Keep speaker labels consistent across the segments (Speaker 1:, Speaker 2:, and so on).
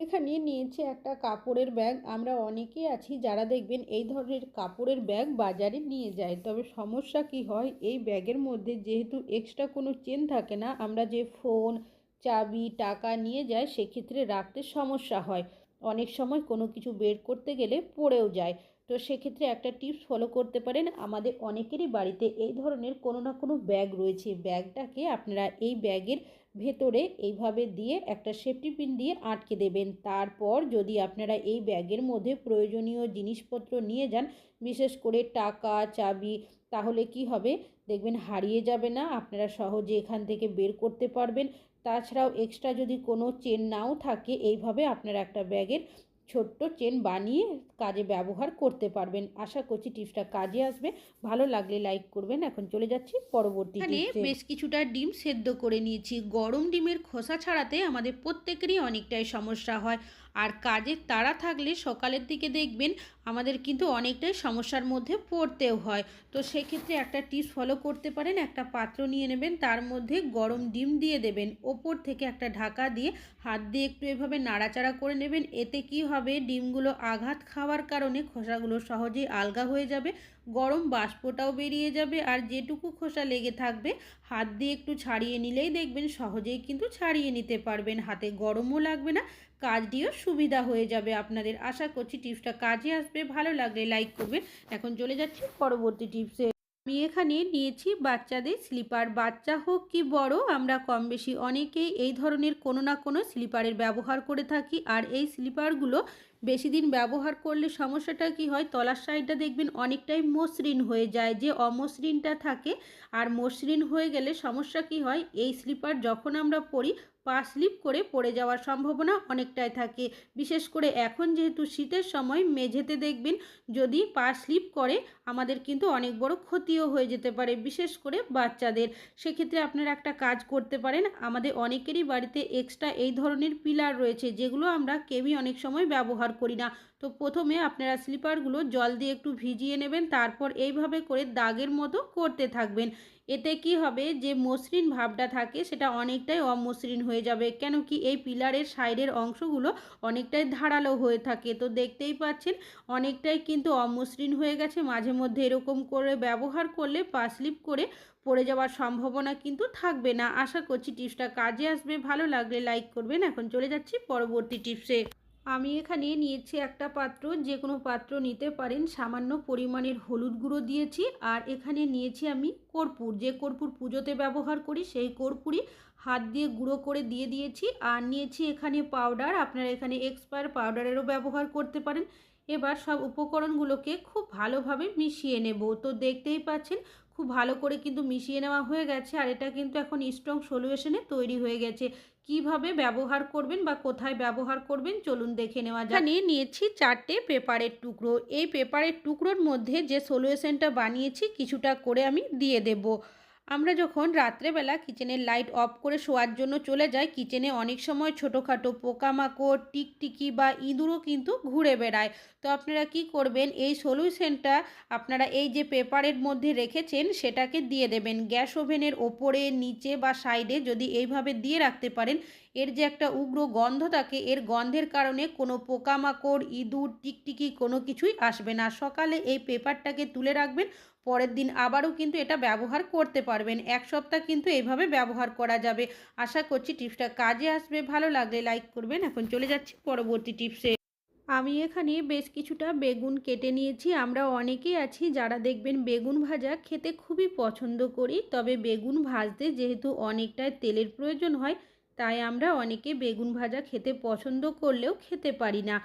Speaker 1: এখানে নিয়েছি একটা কাপড়ের ব্যাগ। আমরা অনেকেই আছি যারা দেখবেন এই ধরনের কাপড়ের ব্যাগ বাজারে নিয়ে যায়। তবে সমস্যা কি হয়? এই ব্যাগের মধ্যে যেহেতু এক্সট্রা কোনো চেন থাকে না, আমরা যে ফোন চাবি, টাকা নিয়ে যাই, সেক্ষেত্রে রাখতে সমস্যা হয়। অনেক সময় কোনো কিছু বের করতে গেলে পড়েও যায়। তো সেক্ষেত্রে একটা টিপস ফলো করতে পারেন। আমাদের অনেকেরই বাড়িতে এই ধরনের কোনো না কোনো ব্যাগ রয়েছে। ব্যাগটাকে আপনারা এই ব্যাগের ভেতরে এইভাবে দিয়ে একটা সেফটি পিন দিয়ে আটকে দেবেন। তারপর যদি আপনারা এই ব্যাগের মধ্যে প্রয়োজনীয় জিনিসপত্র নিয়ে যান, বিশেষ করে টাকা, চাবি, তাহলে কি হবে? দেখবেন হারিয়ে যাবে না, আপনারা সহজে এখান থেকে বের করতে পারবেন। তাছাড়াও এক্সট্রা যদি কোনো চেন নাও থাকে, এইভাবে আপনারা একটা ব্যাগের ছোট্ট চেন বানিয়ে কাজে ব্যবহার করতে পারবেন। আশা করছি টিপসটা কাজে আসবে। ভালো লাগলে লাইক করবেন। এখন চলে যাচ্ছি পরবর্তী বেশ কিছুটা ডিম সেদ্ধ করে নিয়েছি। গরম ডিমের খোসা ছাড়াতে আমাদের প্রত্যেকেরই অনেকটাই সমস্যা হয়। আর কাজের তাড়া থাকলে সকালের দিকে দেখবেন আমাদের কিন্তু অনেকটাই সমস্যার মধ্যে পড়তেও হয়। তো সেক্ষেত্রে একটা টিপস ফলো করতে পারেন, একটা পাত্র নিয়ে নেবেন, তার মধ্যে গরম ডিম দিয়ে দেবেন, ওপর থেকে একটা ঢাকা দিয়ে হাত দিয়ে একটু এভাবে নাড়াচাড়া করে নেবেন, এতে কি হবে? ডিমগুলো আঘাত খাওয়ার কারণে খোসাগুলো সহজেই আলগা হয়ে যাবে গরম বাষ্পটাও বেরিয়ে যাবে আর যেটুকু খোসা লেগে থাকবে, হাত দিয়ে একটু ছাড়িয়ে নিলেই দেখবেন সহজেই কিন্তু ছাড়িয়ে নিতে পারবেন। হাতে গরমও লাগবে না, কাজটিও সুবিধা হয়ে যাবে আপনাদের। আশা করছি টিপসটা কাজে আসবে, ভালো লাগলে লাইক করবেন। এখন চলে যাচ্ছি পরবর্তী টিপসে। আমি এখানে নিয়েছি বাচ্চাদের স্লিপার। বাচ্চা হোক কি বড়, আমরা কম বেশি অনেকেই এই ধরনের কোনো না কোনো স্লিপারের ব্যবহার করে থাকি। আর এই স্লিপারগুলো বেশি দিন ব্যবহার করলে সমস্যাটা কি হয়? তলার সাইডটা দেখবেন অনেকটাই মসৃণ হয়ে যায়। যে অমসৃণটা থাকে আর মসৃণ হয়ে গেলে সমস্যা কি হয়? এই স্লিপার যখন আমরা পরি, পা স্লিপ করে পড়ে যাওয়ার সম্ভাবনা অনেকটাই থাকে। বিশেষ করে এখন যেহেতু শীতের সময়, মেঝেতে দেখবেন যদি পা স্লিপ করে, আমাদের কিন্তু অনেক বড় ক্ষতিও হয়ে যেতে পারে, বিশেষ করে বাচ্চাদের। সেক্ষেত্রে আপনারা একটা কাজ করতে পারেন। আমাদের অনেকেরই বাড়িতে এক্সট্রা এই ধরনের পিলার রয়েছে, যেগুলো আমরা কেউই অনেক সময় ব্যবহার করি না। তো প্রথমে আপনারা স্লিপারগুলো জল দিয়ে একটু ভিজিয়ে নেবেন, তারপর এইভাবে করে দাগের মতো করতে থাকবেন। এতে কি হবে যে মসৃণ ভাবটা থাকে সেটা অনেকটাই অমসৃণ হয়ে যাবে, কেন কি এই পিলারের সাইডের অংশগুলো অনেকটাই ধারালো হয়ে থাকে। তো দেখতেই পাচ্ছেন, অনেকটাই কিন্তু অমসৃণ হয়ে গেছে। মাঝে মধ্যে এরকম করে ব্যবহার করলে পা স্লিপ করে পড়ে যাওয়ার সম্ভাবনা কিন্তু থাকবে না। আশা করছি টিপসটা কাজে আসবে। ভালো লাগলে লাইক করবেন। এখন চলে যাচ্ছি পরবর্তী টিপসে। আমি এখানে নিয়েছি একটা পাত্র, যে কোনো পাত্র নিতে পারেন। সামান্য পরিমাণের হলুদ গুঁড়ো দিয়েছি আর এখানে নিয়েছি আমি কর্পূর। যে কর্পূর পুজোতে ব্যবহার করি, সেই কর্পূরই হাত দিয়ে গুঁড়ো করে দিয়ে দিয়েছি। আর নিয়েছি এখানে পাউডার। আপনারা এখানে এক্সপায়ার পাউডারেরও ব্যবহার করতে পারেন। এবার সব উপকরণগুলোকে খুব ভালোভাবে মিশিয়ে নেব। তো দেখতেই পাচ্ছেন, খুব ভালো করে কিন্তু মিশিয়ে নেওয়া হয়ে গেছে আর এটা কিন্তু এখন স্ট্রং সলিউশনে তৈরি হয়ে গেছে। কীভাবে ব্যবহার করবেন বা কোথায় ব্যবহার করবেন চলুন দেখে নেওয়া যাক। নিয়ে নিয়েছি চারটে পেপারের টুকরো। এই পেপারের টুকরোর মধ্যে যে সলিউশনটা বানিয়েছি কিছুটা করে আমি দিয়ে দেবো। আমরা যখন রাত্রেবেলা কিচেনের লাইট অফ করে শোয়ার জন্য চলে যাই কিচেনে অনেক সময় ছোটোখাটো পোকামাকড়, টিকটিকি বা ইঁদুরও কিন্তু ঘুরে বেড়ায়। তো আপনারা কি করবেন? এই সলিউশনটা আপনারা এই যে পেপারের মধ্যে রেখেছেন, সেটাকে দিয়ে দেবেন। গ্যাস ওভেনের ওপরে, নিচে বা সাইডে যদি এইভাবে দিয়ে রাখতে পারেন এর যে একটা উগ্র গন্ধ থাকে, এর গন্ধের কারণে কোনো পোকামাকড়, ইঁদুর, টিকটিকি কোনো কিছুই আসবে না। সকালে এই পেপারটাকে তুলে রাখবেন, পরের দিন আবারও কিন্তু এটা ব্যবহার করতে পারবেন। এক সপ্তাহ কিন্তু এইভাবে ব্যবহার করা যাবে। আশা করছি টিপসটা কাজে আসবে। ভালো লাগলে লাইক করবেন। এখন চলে যাচ্ছি পরবর্তী টিপসে। আমি এখানে বেশ কিছুটা বেগুন কেটে নিয়েছি। আমরা অনেকেই আছি যারা দেখবেন বেগুন ভাজা খেতে খুবই পছন্দ করি। তবে বেগুন ভাজতে যেহেতু অনেকটাই তেলের প্রয়োজন হয় তাই আমরা অনেকে বেগুন ভাজা খেতে পছন্দ করলেও খেতে পারি না।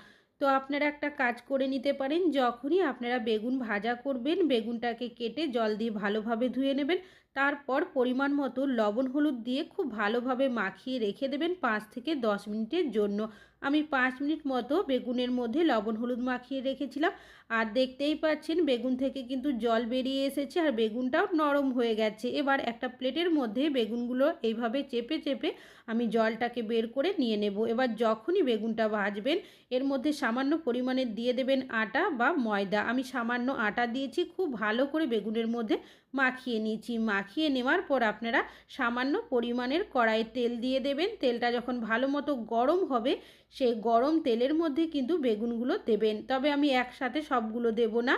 Speaker 1: তো আপনারা একটা কাজ করে নিতে পারেন, যখনই আপনারা বেগুন ভাজা করবেন, বেগুনটাকে কেটে জল দিয়ে ভালোভাবে ধুয়ে নেবেন, তারপর পরিমাণ মতো লবণ হলুদ দিয়ে খুব ভালোভাবে মাখিয়ে রেখে দেবেন পাঁচ থেকে দশ মিনিটের জন্য। আমি পাঁচ মিনিট মতো বেগুনের মধ্যে লবণ হলুদ মাখিয়ে রেখেছিলাম। আর দেখতেই পাচ্ছেন, বেগুন থেকে কিন্তু জল বেরিয়ে এসেছে আর বেগুনটাও নরম হয়ে গেছে। এবার একটা প্লেটের মধ্যে বেগুনগুলো এইভাবে চেপে চেপে আমি জলটাকে বের করে নিয়ে নেব। এবার যখনই বেগুনটা ভাজবেন, এর মধ্যে সামান্য পরিমাণে দিয়ে দেবেন আটা বা ময়দা। আমি সামান্য আটা দিয়েছি, খুব ভালো করে বেগুনের মধ্যে মাখিয়ে নিয়েছি মাখিয়ে নেওয়ার পর আপনারা সামান্য পরিমাণের কড়াইয়ে তেল দিয়ে দেবেন। তেলটা যখন ভালো মতো গরম হবে, সেই গরম তেলের মধ্যে কিন্তু বেগুনগুলো দেবেন। তবে আমি একসাথে সবগুলো দেব না,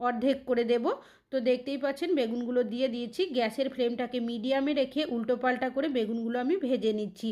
Speaker 1: অর্ধেক করে দেব। তো দেখতেই পাচ্ছেন, বেগুনগুলো দিয়ে দিয়েছি। গ্যাসের ফ্লেমটাকে মিডিয়ামে রেখে উল্টোপাল্টা করে বেগুনগুলো আমি ভেজে নিচ্ছি।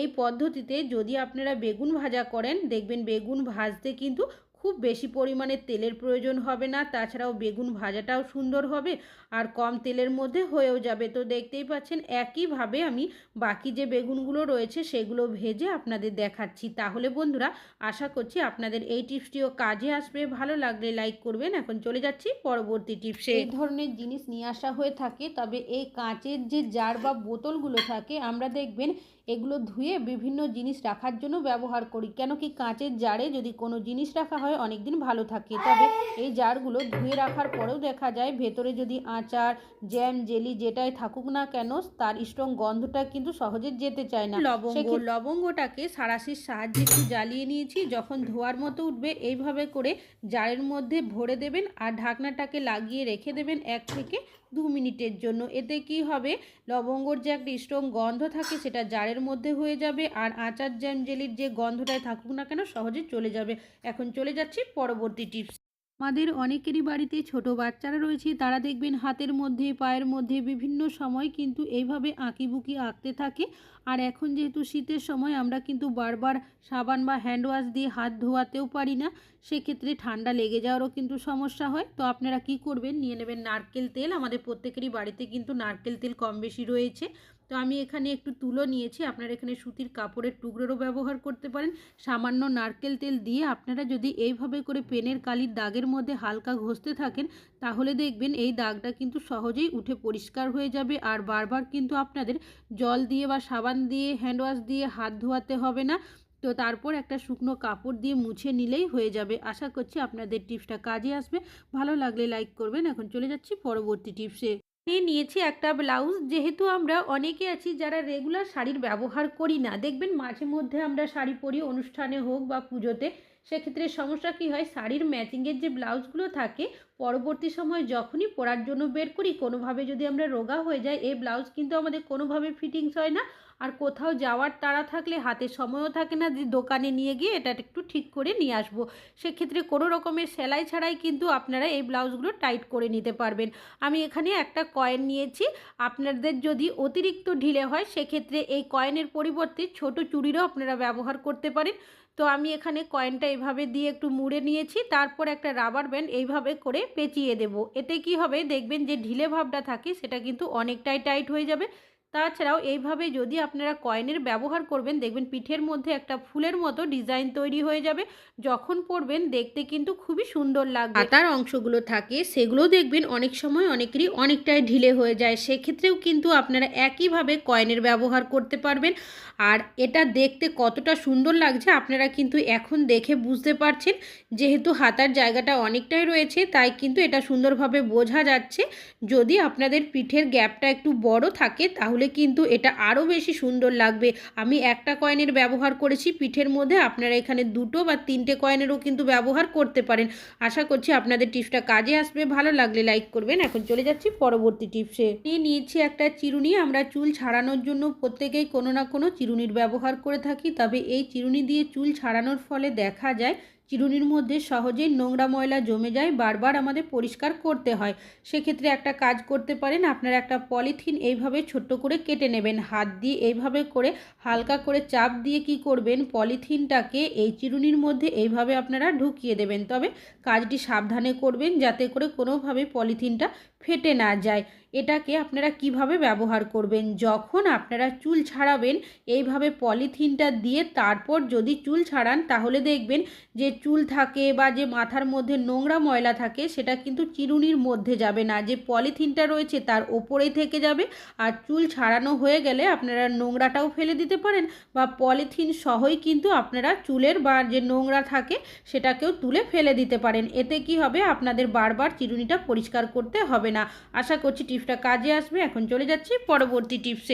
Speaker 1: এই পদ্ধতিতে যদি আপনারা বেগুন ভাজা করেন, দেখবেন বেগুন ভাজতে কিন্তু খুব বেশি পরিমাণে তেলের প্রয়োজন হবে না, তাছাড়াও বেগুন ভাজাটাও সুন্দর হবে আর কম তেলের মধ্যে হয়েও যাবে। তো দেখতেই পাচ্ছেন, একইভাবে আমি বাকি যে বেগুনগুলো রয়েছে সেগুলো ভেজে আপনাদের দেখাচ্ছি। তাহলে বন্ধুরা, আশা করছি আপনাদের এই টিপসটিও কাজে আসবে। ভালো লাগলে লাইক করবেন। এখন চলে যাচ্ছি পরবর্তী টিপসে। এই ধরনের জিনিস নিয়ে আসা হয়ে থাকে, তবে এই কাঁচের যে জার বা বোতলগুলো থাকে, আমরা দেখবেন এগুলো ধুয়ে বিভিন্ন জিনিস রাখার জন্য ব্যবহার করি। কেন কি কাঁচের জারে যদি কোনো জিনিস রাখা হয় অনেক দিন ভালো থাকে। তবে এই জারগুলো ধুয়ে রাখার পরেও দেখা যায় ভেতরে যদি আচার জ্যাম জেলি যেটাই থাকুক না কেন তার স্ট্রং গন্ধটা কিন্তু সহজে যেতে চায় না। লবঙ্গ লবঙ্গটাকে সারাশির সাহায্যে একটু জ্বালিয়ে নিয়েছি। যখন ধোয়ার মতো উঠবে এইভাবে করে জারের মধ্যে ভরে দেবেন আর ঢাকনাটাকে লাগিয়ে রেখে দেবেন এক থেকে দু মিনিটের জন্য। এতে কি হবে? লবঙ্গর যে একটা স্ট্রং গন্ধ থাকে, সেটা জারের মধ্যে হয়ে যাবে আর আচার জ্যাম জেলির যে গন্ধটায় থাকুক না কেন, সহজে চলে যাবে। এখন চলে যাচ্ছি পরবর্তী টিপস। আমাদের অনেকেরই বাড়িতে ছোট বাচ্চারা রয়েছে, তারা দেখবেন হাতের মধ্যে, পায়ের মধ্যে বিভিন্ন সময় কিন্তু এইভাবে আঁকিবুকি আঁকতে থাকে। আর এখন যেহেতু শীতের সময়, আমরা কিন্তু বারবার সাবান বা হ্যান্ড ওয়াশ দিয়ে হাত ধোয়াতেও পারি না। সেক্ষেত্রে ঠান্ডা লেগে যাওয়ারও কিন্তু সমস্যা হয়। তো আপনারা কি করবেন? নিয়ে নেবেন নারকেল তেল। আমাদের প্রত্যেকেরই বাড়িতে কিন্তু নারকেল তেল কম বেশি রয়েছে। তো আমি এখানে একটু তুলো নিয়েছি। আপনারা এখানে সুতির কাপড়ের টুকরোরও ব্যবহার করতে পারেন। সামান্য নারকেল তেল দিয়ে আপনারা যদি এইভাবে করে পেনের কালির দাগের মধ্যে হালকা ঘষতে থাকেন, তাহলে দেখবেন এই দাগটা কিন্তু সহজেই উঠে পরিষ্কার হয়ে যাবে। আর বারবার কিন্তু আপনাদের জল দিয়ে বা সাবান দিয়ে হ্যান্ড ওয়াশ দিয়ে হাত ধোয়াতে হবে না। তো তারপর একটা শুকনো কাপড় দিয়ে মুছে নিলেই হয়ে যাবে। আশা করছি আপনাদের টিপসটা কাজে আসবে। ভালো লাগলে লাইক করবেন। এখন চলে যাচ্ছি পরবর্তী টিপসে। নিয়েছি একটা ব্লাউজ। যেহেতু আমরা অনেকে আছি যারা রেগুলার শাড়ির ব্যবহার করি না, দেখবেন মাঝে মধ্যে আমরা শাড়ি পরি, অনুষ্ঠানে হোক বা পুজোতে, সেক্ষেত্রে সমস্যা কী হয়? শাড়ির ম্যাচিংয়ের যে ব্লাউজগুলো থাকে, পরবর্তী সময় যখনই পরার জন্য বের করি, কোনোভাবে যদি আমরা রোগা হয়ে যাই এই ব্লাউজ কিন্তু আমাদের কোনোভাবে ফিটিংস হয় না। আর কোথাও যাওয়ার তাড়া থাকলে হাতে সময়ও থাকে না যে দোকানে নিয়ে গিয়ে এটা একটু ঠিক করে নিয়ে আসব। সেক্ষেত্রে কোনো রকমের সেলাই ছাড়াই কিন্তু আপনারা এই ব্লাউজগুলো টাইট করে নিতে পারবেন। আমি এখানে একটা কয়েন নিয়েছি। আপনাদের যদি অতিরিক্ত ঢিলে হয়, সেক্ষেত্রে এই কয়েনের পরিবর্তে ছোট চুড়িরও আপনারা ব্যবহার করতে পারেন। তো আমি এখানে কয়েনটা এইভাবে দিয়ে একটু মুড়ে নিয়েছি, তারপর একটা রাবার ব্যান্ড এইভাবে করে পেঁচিয়ে দেব। এতে কি হবে? দেখবেন যে ঢিলে ভাবটা থাকে, সেটা কিন্তু অনেকটাই টাইট হয়ে যাবে। তাছাড়াও এইভাবে যদি আপনারা কয়েনের ব্যবহার করবেন, দেখবেন পিঠের মধ্যে একটা ফুলের মতো ডিজাইন তৈরি হয়ে যাবে। যখন পরবেন, দেখতে কিন্তু খুবই সুন্দর লাগবে। তার অংশগুলো থাকে, সেগুলো দেখবেন অনেক সময় অনেকেরই অনেকটাই ঢিলে হয়ে যায়। সেক্ষেত্রেও কিন্তু আপনারা একইভাবে কয়েনের ব্যবহার করতে পারবেন। আর এটা দেখতে কতটা সুন্দর লাগছে, আপনারা কিন্তু এখন দেখে বুঝতে পারছেন। যেহেতু হাতার জায়গাটা অনেকটাই রয়েছে, তাই কিন্তু এটা সুন্দরভাবে বোঝা যাচ্ছে। যদি আপনাদের পিঠের গ্যাপটা একটু বড় থাকে, তাহলে কিন্তু এটা আরও বেশি সুন্দর লাগবে। আমি একটা কয়েনের ব্যবহার করেছি, পিঠের মধ্যে আপনারা এখানে দুটো বা তিনটে কয়েনেরও কিন্তু ব্যবহার করতে পারেন। আশা করছি আপনাদের টিপসটা কাজে আসবে, ভালো লাগলে লাইক করবেন। এখন চলে যাচ্ছি পরবর্তী টিপসে। নিয়ে নিয়েছি একটা চিরুনি, আমরা চুল ছাড়ানোর জন্য প্রত্যেকেই কোনো না কোনো চিরুনির ব্যবহার করে থাকি, তবে এই চিরুনি দিয়ে চুল ছাড়ানোর ফলে দেখা যায় চিরুনির মধ্যে সহজেই নোংরা ময়লা জমে যায়, বারবার আমাদের পরিষ্কার করতে হয়। সেক্ষেত্রে একটা কাজ করতে পারেন, আপনারা একটা পলিথিন এইভাবে ছোট্ট করে কেটে নেবেন। হাত দিয়ে এইভাবে করে, হালকা করে চাপ দিয়ে কি করবেন, পলিথিনটাকে এই চিরুনির মধ্যে এইভাবে আপনারা ঢুকিয়ে দেবেন। তবে কাজটি সাবধানে করবেন, যাতে করে কোনোভাবে পলিথিনটা ফেটে না যায়। এটাকে আপনারা কীভাবে ব্যবহার করবেন? যখন আপনারা চুল ছাড়াবেন, এইভাবে পলিথিনটা দিয়ে তারপর যদি চুল ছাড়ান, তাহলে দেখবেন যে চুল থাকে বা যে মাথার মধ্যে নোংরা ময়লা থাকে, সেটা কিন্তু চিরুনির মধ্যে যাবে না। যে পলিথিনটা রয়েছে, তার ওপরেই থেকে যাবে। আর চুল ছাড়ানো হয়ে গেলে আপনারা নোংরাটাও ফেলে দিতে পারেন বা পলিথিন সহই কিন্তু আপনারা চুলের বা যে নোংরা থাকে, সেটাকেও তুলে ফেলে দিতে পারেন। এতে কি হবে? আপনাদের বারবার চিরুনিটা পরিষ্কার করতে হবে না। আশা করছি টিপসটা কাজে আসবে এখন চলে যাচ্ছি পরবর্তী টিপসে।